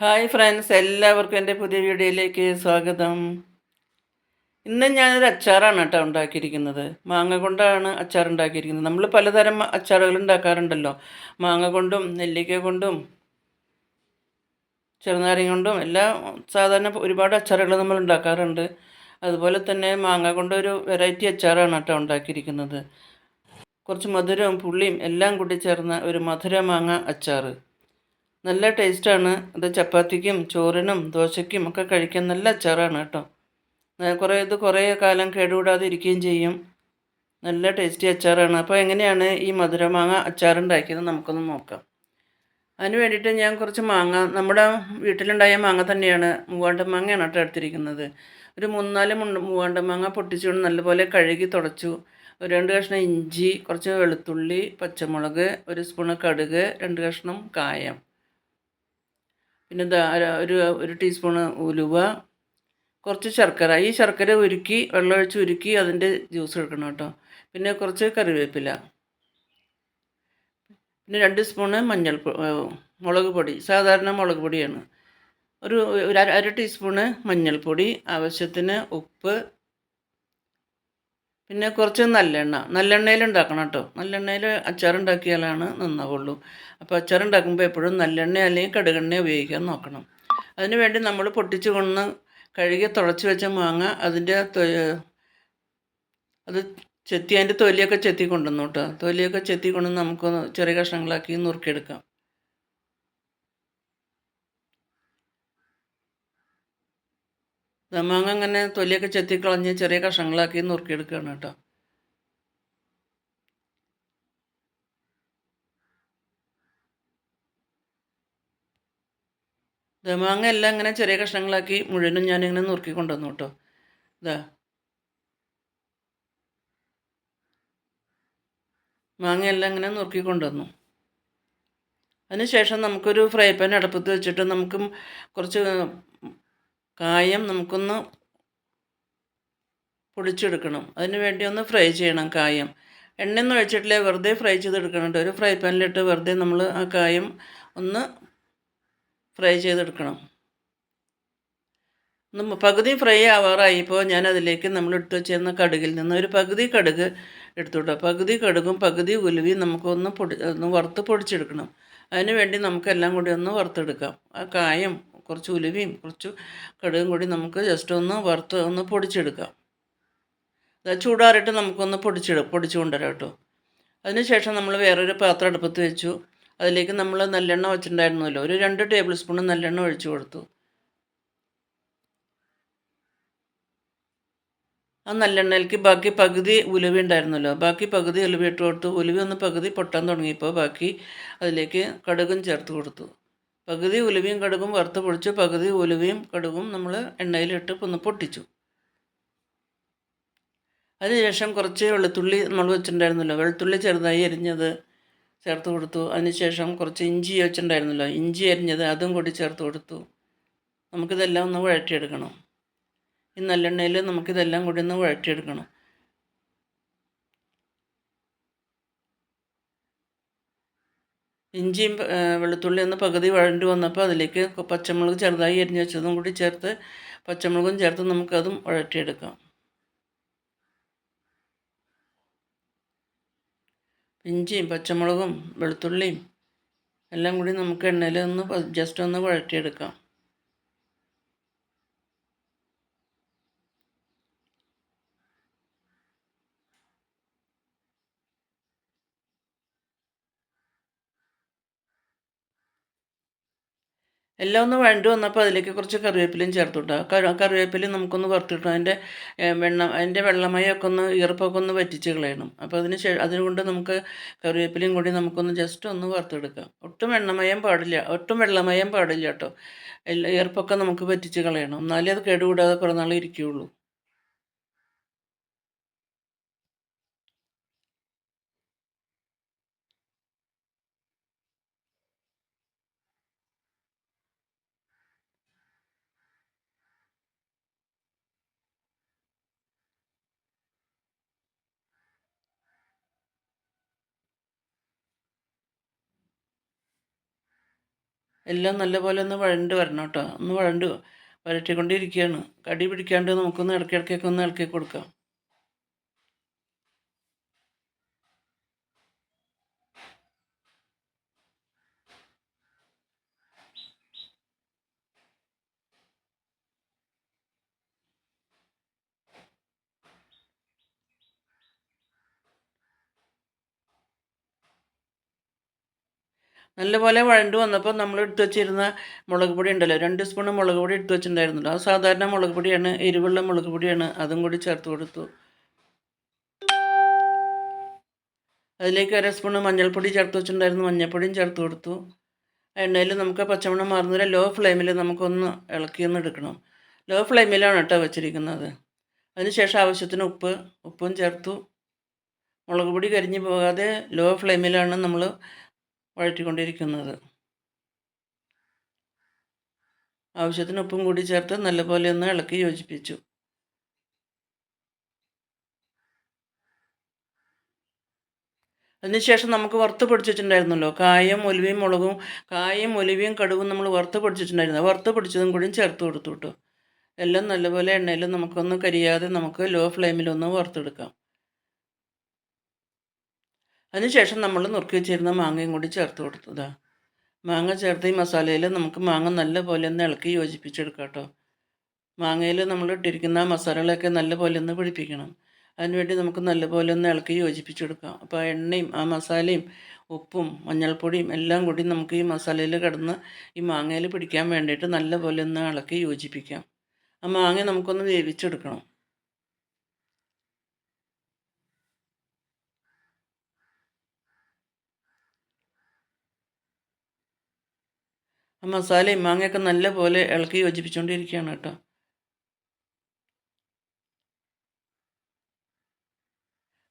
Hi friends എല്ലാവർക്കും എന്റെ പുതിയ വീഡിയോയിലേക്ക് സ്വാഗതം. ഇന്ന് ഞാനൊരു അച്ചാറാണ് കേട്ടോ ഉണ്ടാക്കിയിരിക്കുന്നത്. മാങ്ങ കൊണ്ടാണ് അച്ചാർ ഉണ്ടാക്കിയിരിക്കുന്നത്. നമ്മൾ പലതരം അച്ചാറുകൾ ഉണ്ടാക്കാറുണ്ടല്ലോ. മാങ്ങ കൊണ്ടും നെല്ലിക്ക കൊണ്ടും ചെറുനാരങ്ങ കൊണ്ടും എല്ലാം സാധാരണ ഒരുപാട് അച്ചാറുകൾ നമ്മൾ ഉണ്ടാക്കാറുണ്ട്. അതുപോലെ തന്നെ മാങ്ങ കൊണ്ടൊരു വെറൈറ്റി അച്ചാറാണ് കേട്ടോ ഉണ്ടാക്കിയിരിക്കുന്നത്. കുറച്ച് മധുരവും പുള്ളിയും എല്ലാം കൂടി ചേർന്ന ഒരു മധുര മാങ്ങ അച്ചാർ നല്ല ടേസ്റ്റാണ്. അത് ചപ്പാത്തിക്കും ചോറിനും ദോശയ്ക്കും ഒക്കെ കഴിക്കാൻ നല്ല അച്ചാറാണ് കേട്ടോ. കുറേ ഇത് കുറേ കാലം കേടുകൂടാതെ ഇരിക്കുകയും ചെയ്യും. നല്ല ടേസ്റ്റി അച്ചാറാണ്. അപ്പോൾ എങ്ങനെയാണ് ഈ മധുരമാങ്ങ അച്ചാറുണ്ടാക്കിയത് നമുക്കൊന്ന് നോക്കാം. അതിന് വേണ്ടിയിട്ട് ഞാൻ കുറച്ച് മാങ്ങ നമ്മുടെ വീട്ടിലുണ്ടായ മാങ്ങ തന്നെയാണ്. മൂവാണ്ട മാങ്ങയാണ് കേട്ടോ എടുത്തിരിക്കുന്നത്. ഒരു മൂന്നാൽ മൂവാണ്ട മാങ്ങ പൊട്ടിച്ചുകൊണ്ട് നല്ലപോലെ കഴുകി തുടച്ചു. ഒരു രണ്ട് കഷ്ണം ഇഞ്ചി കുറച്ച് വെളുത്തുള്ളി പച്ചമുളക് ഒരു സ്പൂണ് കടുക് രണ്ട് കഷ്ണം കായം. പിന്നെ ഒരു ഒരു ടീസ്പൂണ് ഉലുവ കുറച്ച് ശർക്കര. ഈ ശർക്കര ഉരുക്കി വെള്ളമൊഴിച്ച് ഉരുക്കി അതിന്റെ ജ്യൂസ് എടുക്കണം കേട്ടോ. പിന്നെ കുറച്ച് കറിവേപ്പില. പിന്നെ രണ്ട് സ്പൂണ് മഞ്ഞൾ മുളക് പൊടി. സാധാരണ മുളക് പൊടിയാണ്. ഒരു അര ടീസ്പൂണ് മഞ്ഞൾപ്പൊടി. ആവശ്യത്തിന് ഉപ്പ് പിന്നെ കുറച്ച് നല്ലെണ്ണ. നല്ലെണ്ണയിൽ ഉണ്ടാക്കണം കേട്ടോ. നല്ലെണ്ണയിൽ അച്ചാറുണ്ടാക്കിയാലാണ് നന്നാവുള്ളൂ. അപ്പോൾ അച്ചാറുണ്ടാക്കുമ്പോൾ എപ്പോഴും നല്ലെണ്ണ അല്ലെങ്കിൽ കടുകെണ്ണ ഉപയോഗിക്കാൻ നോക്കണം. അതിനുവേണ്ടി നമ്മൾ പൊട്ടിച്ച് കൊണ്ട് കഴുകി തുളച്ച് വെച്ച മാങ്ങ അതിന്റെ അത് ചെത്തി അതിന്റെ തൊലിയൊക്കെ ചെത്തി കൊണ്ടുവന്നു കേട്ടോ. തൊലിയൊക്കെ ചെത്തി കൊണ്ട് നമുക്ക് ചെറിയ കഷ്ണങ്ങളാക്കി നുറുക്കിയെടുക്കാം. മാങ്ങ അങ്ങനെ തൊലിയൊക്കെ ചെത്തിക്കളഞ്ഞ് ചെറിയ കഷ്ണങ്ങളാക്കി നുറുക്കിയെടുക്കുകയാണ് കേട്ടോ. മാങ്ങ എല്ലാം ഇങ്ങനെ ചെറിയ കഷ്ണങ്ങളാക്കി മുഴുവനും ഞാനിങ്ങനെ നുറുക്കി കൊണ്ടുവന്നു കേട്ടോ. ഇതാ. മാങ്ങയെല്ലാം ഇങ്ങനെ നുറുക്കി കൊണ്ടുവന്നു. അതിനുശേഷം നമുക്കൊരു ഫ്രൈ പാൻ അടുപ്പത്ത് വെച്ചിട്ട് നമുക്ക് കുറച്ച് കായം നമുക്കൊന്ന് പൊടിച്ചെടുക്കണം. അതിന് വേണ്ടി ഒന്ന് ഫ്രൈ ചെയ്യണം കായം. എണ്ണയൊന്നും ഒഴിച്ചിട്ടില്ല വെറുതെ ഫ്രൈ ചെയ്തെടുക്കണം ഒരു ഫ്രൈ പാനിലിട്ട് വെറുതെ നമ്മൾ ആ കായം ഒന്ന് ഫ്രൈ ചെയ്തെടുക്കണം. പകുതി ഫ്രൈ ആവാറായിപ്പോൾ ഞാൻ അതിലേക്ക് നമ്മൾ എടുത്തു വെച്ചിരുന്ന കടുകിൽ നിന്ന് ഒരു പകുതി കടുക് എടുത്തുവിട്ടോ പകുതി കടുകും പകുതി ഉലുവിയും നമുക്കൊന്ന് പൊടി ഒന്ന് വറുത്ത് പൊടിച്ചെടുക്കണം. അതിന് വേണ്ടി നമുക്കെല്ലാം കൂടി ഒന്ന് വറുത്തെടുക്കാം. ആ കായം കുറച്ച് ഉലുവയും കുറച്ച് കടുകും കൂടി നമുക്ക് ജസ്റ്റ് ഒന്ന് വറുത്ത് ഒന്ന് പൊടിച്ചെടുക്കാം. ചൂടാറിയിട്ട് നമുക്കൊന്ന് പൊടിച്ചിട പൊടിച്ചു കൊണ്ടുവരാം കേട്ടോ. അതിനുശേഷം നമ്മൾ വേറൊരു പാത്രം അടുപ്പത്ത് വെച്ചു. അതിലേക്ക് നമ്മൾ നല്ലെണ്ണ വെച്ചിട്ടുണ്ടായിരുന്നല്ലോ. ഒരു രണ്ട് ടേബിൾ സ്പൂൺ നല്ലെണ്ണ ഒഴിച്ചു കൊടുത്തു. ആ നല്ലെണ്ണയിലേക്ക് ബാക്കി പകുതി ഉലുവ ഉണ്ടായിരുന്നല്ലോ. ബാക്കി പകുതി ഉലുവ ഇട്ട് കൊടുത്തു. ഉലുവ ഒന്ന് പകുതി പൊട്ടാൻ തുടങ്ങിയപ്പോൾ ബാക്കി അതിലേക്ക് കടുകും ചേർത്ത് കൊടുത്തു. പകുതി ഉലുവയും കടുകും വറുത്ത് പൊടിച്ചു പകുതി ഉലുവയും കടുകും നമ്മൾ എണ്ണയിലിട്ട് ഒന്ന് പൊട്ടിച്ചു. അതിനുശേഷം കുറച്ച് വെളുത്തുള്ളി നമ്മൾ വെച്ചിട്ടുണ്ടായിരുന്നല്ലോ. വെളുത്തുള്ളി ചെറുതായി അരിഞ്ഞത് ചേർത്ത് കൊടുത്തു. അതിനുശേഷം കുറച്ച് ഇഞ്ചി വെച്ചിട്ടുണ്ടായിരുന്നല്ലോ. ഇഞ്ചി അരിഞ്ഞത് അതും കൂടി ചേർത്ത് കൊടുത്തു. നമുക്കിതെല്ലാം ഒന്ന് വഴറ്റിയെടുക്കണം. ഈ നല്ലെണ്ണയിൽ നമുക്കിതെല്ലാം കൂടി ഒന്ന് വഴറ്റിയെടുക്കണം. ഇഞ്ചിയും വെളുത്തുള്ളി ഒന്ന് പകുതി വഴണ്ടി വന്നപ്പോൾ അതിലേക്ക് പച്ചമുളക് ചെറുതായി എരിഞ്ഞ് വെച്ചതും കൂടി ചേർത്ത് പച്ചമുളകും ചേർത്ത് നമുക്കതും വഴറ്റിയെടുക്കാം ഇഞ്ചിയും പച്ചമുളകും വെളുത്തുള്ളിയും എല്ലാം കൂടി നമുക്ക് എണ്ണയിൽ ഒന്ന് ജസ്റ്റ് ഒന്ന് വഴറ്റിയെടുക്കാം. എല്ലാം ഒന്ന് വഴണ്ട് വന്നപ്പോൾ അതിലേക്ക് കുറച്ച് കറിവേപ്പിലയും ചേർത്തുട്ടോ. കറിവേപ്പിലയും നമുക്കൊന്ന് പുറത്തിട്ടു അതിന്റെ വെള്ളം അതിന്റെ വെള്ളമയൊക്കെ ഒന്ന് ഈർപ്പൊക്കെ ഒന്ന് വറ്റിച്ച് കളയണം. അപ്പോൾ അതിന് ശേ അതുകൊണ്ട് നമുക്ക് കറിവേപ്പിലയും കൂടി നമുക്കൊന്ന് ജസ്റ്റ് ഒന്ന് വറുത്തെടുക്കാം. ഒട്ടും വെണ്ണമയം പാടില്ല ഒട്ടും വെള്ളമയം പാടില്ല കേട്ടോ. ഈർപ്പൊക്കെ നമുക്ക് വറ്റിച്ച് കളയണം. എന്നാലേ അത് കേടുകൂടാതെ കുറേ നാൾ ഇരിക്കുകയുള്ളൂ. എല്ലാം നല്ലപോലെ ഒന്ന് വഴണ്ട് വരണം കേട്ടോ. ഒന്ന് വഴണ്ട് വരട്ടിക്കൊണ്ടിരിക്കുകയാണ്. കടി പിടിക്കാണ്ട് നമുക്കൊന്ന് ഇടയ്ക്കിടയ്ക്കൊക്കെ ഒന്ന് ഇളക്കി കൊടുക്കാം. നല്ലപോലെ വഴണ്ട് വന്നപ്പോൾ നമ്മൾ എടുത്തു വെച്ചിരുന്ന മുളക് പൊടി ഉണ്ടല്ലോ രണ്ട് സ്പൂൺ മുളക് പൊടി എടുത്തു വെച്ചിട്ടുണ്ടായിരുന്നല്ലോ. ആ സാധാരണ മുളക് പൊടിയാണ് എരിവുള്ള മുളക് പൊടിയാണ്. അതും കൂടി ചേർത്ത് കൊടുത്തു. അതിലേക്ക് അര സ്പൂൺ മഞ്ഞൾപ്പൊടി ചേർത്ത് വെച്ചിട്ടുണ്ടായിരുന്നു. മഞ്ഞൾപ്പൊടിയും ചേർത്ത് കൊടുത്തു. എണ്ണയിൽ നമുക്ക് പച്ചമണം മാറുന്നില്ല ലോ ഫ്ലെയിമിൽ നമുക്കൊന്ന് ഇളക്കിയൊന്ന് എടുക്കണം. ലോ ഫ്ലെയിമിലാണ് കേട്ടോ വെച്ചിരിക്കുന്നത്. അതിനുശേഷം ആവശ്യത്തിന് ഉപ്പ് ഉപ്പും ചേർത്തു. മുളക് പൊടി കരിഞ്ഞു പോകാതെ ലോ ഫ്ലെയിമിലാണ് നമ്മൾ വഴറ്റിക്കൊണ്ടിരിക്കുന്നത്. ആവശ്യത്തിന് ഉപ്പും കൂടി ചേർത്ത് നല്ലപോലെ ഒന്ന് ഇളക്കി യോജിപ്പിച്ചു. അതിനുശേഷം നമുക്ക് വറുത്ത് പൊടിച്ചിട്ടുണ്ടായിരുന്നല്ലോ. കായം ഒലുവയും മുളകും കായം ഒലുവയും കടുവും നമ്മൾ വറുത്ത് പൊടിച്ചിട്ടുണ്ടായിരുന്നു. വറുത്ത് പൊടിച്ചതും കൂടിയും ചേർത്ത് കൊടുത്തു കേട്ടോ. എല്ലാം നല്ലപോലെ എണ്ണയിൽ നമുക്കൊന്ന് കരിയാതെ നമുക്ക് ലോ ഫ്ലെയിമിലൊന്ന് വറുത്തെടുക്കാം. അതിനുശേഷം നമ്മൾ നുറുക്കി വെച്ചിരുന്ന മാങ്ങയും കൂടി ചേർത്ത് കൊടുത്തതാ മാങ്ങ ചേർത്ത് ഈ മസാലയിൽ നമുക്ക് മാങ്ങ നല്ല പോലെ ഒന്ന് ഇളക്കി യോജിപ്പിച്ചെടുക്കാം കേട്ടോ മാങ്ങയിൽ നമ്മൾ ഇട്ടിരിക്കുന്ന മസാലകളൊക്കെ നല്ല പോലെ ഒന്ന് പിടിപ്പിക്കണം. അതിനുവേണ്ടി നമുക്ക് നല്ലപോലെ ഒന്ന് ഇളക്കി യോജിപ്പിച്ചെടുക്കാം. അപ്പോൾ എണ്ണയും ആ മസാലയും ഉപ്പും മഞ്ഞൾപ്പൊടിയും എല്ലാം കൂടി നമുക്ക് ഈ മസാലയിൽ കിടന്ന് ഈ മാങ്ങയിൽ പിടിക്കാൻ വേണ്ടിയിട്ട് നല്ലപോലെ ഒന്ന് ഇളക്കി യോജിപ്പിക്കാം. ആ മാങ്ങ നമുക്കൊന്ന് വേവിച്ചെടുക്കണം. ആ മസാലയും മാങ്ങയൊക്കെ നല്ല പോലെ ഇളക്കി യോജിപ്പിച്ചുകൊണ്ടിരിക്കുകയാണ് കേട്ടോ.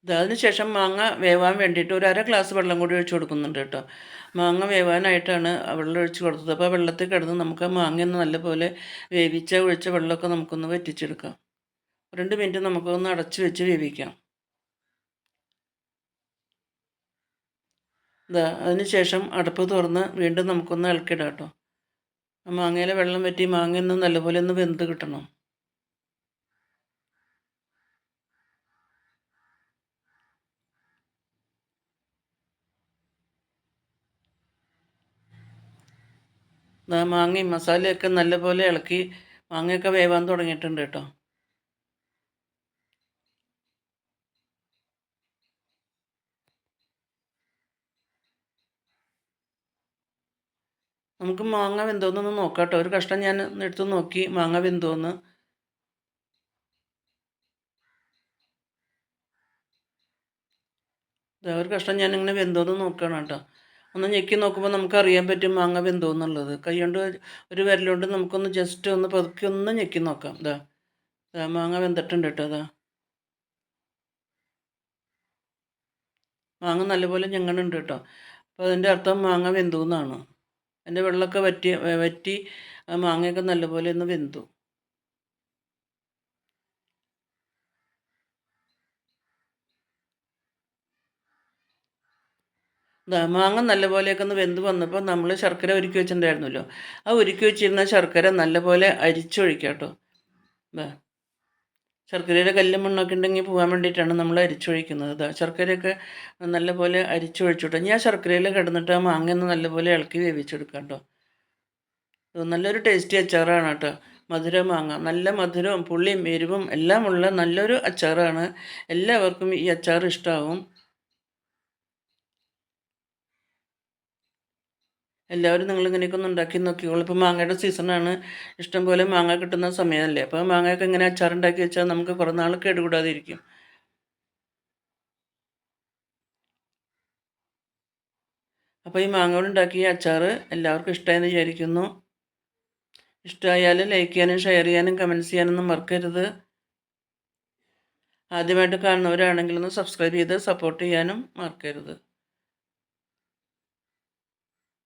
അതിനുശേഷം മാങ്ങ വേവാൻ വേണ്ടിയിട്ട് ഒരു അര ഗ്ലാസ് വെള്ളം കൂടി ഒഴിച്ചു കൊടുക്കുന്നുണ്ട് കേട്ടോ. മാങ്ങ വേവാനായിട്ടാണ് വെള്ളം ഒഴിച്ചു കൊടുത്തത്. അപ്പോൾ വെള്ളത്തിൽ കിടന്ന് നമുക്ക് മാങ്ങയൊന്ന് നല്ലപോലെ വേവിച്ച ഒഴിച്ച വെള്ളമൊക്കെ നമുക്കൊന്ന് വറ്റിച്ചെടുക്കാം. രണ്ട് മിനിറ്റ് നമുക്കൊന്ന് അടച്ച് വെച്ച് വേവിക്കാം. ഇതാ അതിനുശേഷം അടുപ്പ് തുറന്ന് വീണ്ടും നമുക്കൊന്ന് ഇളക്കിടാം കേട്ടോ. മാങ്ങയിലെ വെള്ളം വറ്റി മാങ്ങ ഒന്ന് നല്ലപോലെ ഒന്ന് വെന്ത് കിട്ടണം. മാങ്ങയും മസാലയൊക്കെ നല്ലപോലെ ഇളക്കി മാങ്ങയൊക്കെ വേവാൻ തുടങ്ങിയിട്ടുണ്ട് കേട്ടോ. നമുക്ക് മാങ്ങ വെന്തോന്നൊന്ന് നോക്കാം കേട്ടോ ഒരു കഷ്ണം ഞാൻ എടുത്ത് നോക്കി മാങ്ങ വെന്തോന്ന്. ഒരു കഷ്ണം ഞാൻ ഇങ്ങനെ വെന്തോന്ന് നോക്കണം കേട്ടോ. ഒന്ന് ഞെക്കി നോക്കുമ്പോൾ നമുക്ക് അറിയാൻ പറ്റും മാങ്ങ വെന്തോന്നുള്ളത്. കൈകൊണ്ട് ഒരു വിരലുകൊണ്ട് നമുക്കൊന്ന് ജസ്റ്റ് ഒന്ന് പതുക്കി ഒന്ന് ഞെക്കി നോക്കാം. ഇതാ മാങ്ങ വെന്തിട്ടുണ്ട് കേട്ടോ അതാ മാങ്ങ നല്ലപോലെ ഞങ്ങളുണ്ട് കേട്ടോ. അപ്പോൾ അതിന്റെ അർത്ഥം മാങ്ങ വെന്തു എന്നാണ് അതിന്റെ വെള്ളമൊക്കെ വറ്റി വറ്റി മാങ്ങയൊക്കെ നല്ലപോലെ ഒന്ന് വെന്തു. മാങ്ങ നല്ലപോലെയൊക്കെ ഒന്ന് വെന്ത് വന്നപ്പോൾ നമ്മൾ ശർക്കര ഒരുക്കി വെച്ചിട്ടുണ്ടായിരുന്നല്ലോ. ആ ഒരുക്കി വെച്ചിരുന്ന ശർക്കര നല്ലപോലെ അരിച്ചൊഴിക്കാം കേട്ടോ ശർക്കരയുടെ കല്ലും മണ്ണൊക്കെ ഉണ്ടെങ്കിൽ പോകാൻ വേണ്ടിയിട്ടാണ് നമ്മൾ അരിച്ചൊഴിക്കുന്നത്. ശർക്കരയൊക്കെ നല്ലപോലെ അരിച്ചൊഴിച്ചിട്ട്. ഞാൻ ശർക്കരയിൽ കിടന്നിട്ട് ആ മാങ്ങ ഒന്ന് നല്ലപോലെ ഇളക്കി വേവിച്ചെടുക്കാം കേട്ടോ. നല്ലൊരു ടേസ്റ്റി അച്ചാറാണ് കേട്ടോ. മധുര മാങ്ങ. നല്ല മധുരവും പുളിയും എരിവും എല്ലാമുള്ള നല്ലൊരു അച്ചാറാണ്. എല്ലാവർക്കും ഈ അച്ചാർ ഇഷ്ടമാവും എല്ലാവരും നിങ്ങളിങ്ങനെയൊക്കെ ഒന്ന് ഉണ്ടാക്കി നോക്കിക്കോളൂ. ഇപ്പോൾ മാങ്ങയുടെ സീസണാണ്. ഇഷ്ടംപോലെ മാങ്ങ കിട്ടുന്ന സമയമല്ലേ? അപ്പോൾ മാങ്ങയൊക്കെ ഇങ്ങനെ അച്ചാറുണ്ടാക്കി വെച്ചാൽ നമുക്ക് കുറേ നാൾ കേടുകൂടാതെ ഇരിക്കും അപ്പോൾ ഈ മാങ്ങ കൊണ്ടുണ്ടാക്കിയ അച്ചാർ എല്ലാവർക്കും ഇഷ്ടമായെന്ന് വിചാരിക്കുന്നു. ഇഷ്ടമായാൽ ലൈക്ക് ചെയ്യാനും ഷെയർ ചെയ്യാനും കമന്റ്സ് ചെയ്യാനൊന്നും മറക്കരുത്. ആദ്യമായിട്ട് കാണുന്നവരാണെങ്കിൽ ഒന്ന് സബ്സ്ക്രൈബ് ചെയ്ത് സപ്പോർട്ട് ചെയ്യാനും മറക്കരുത്.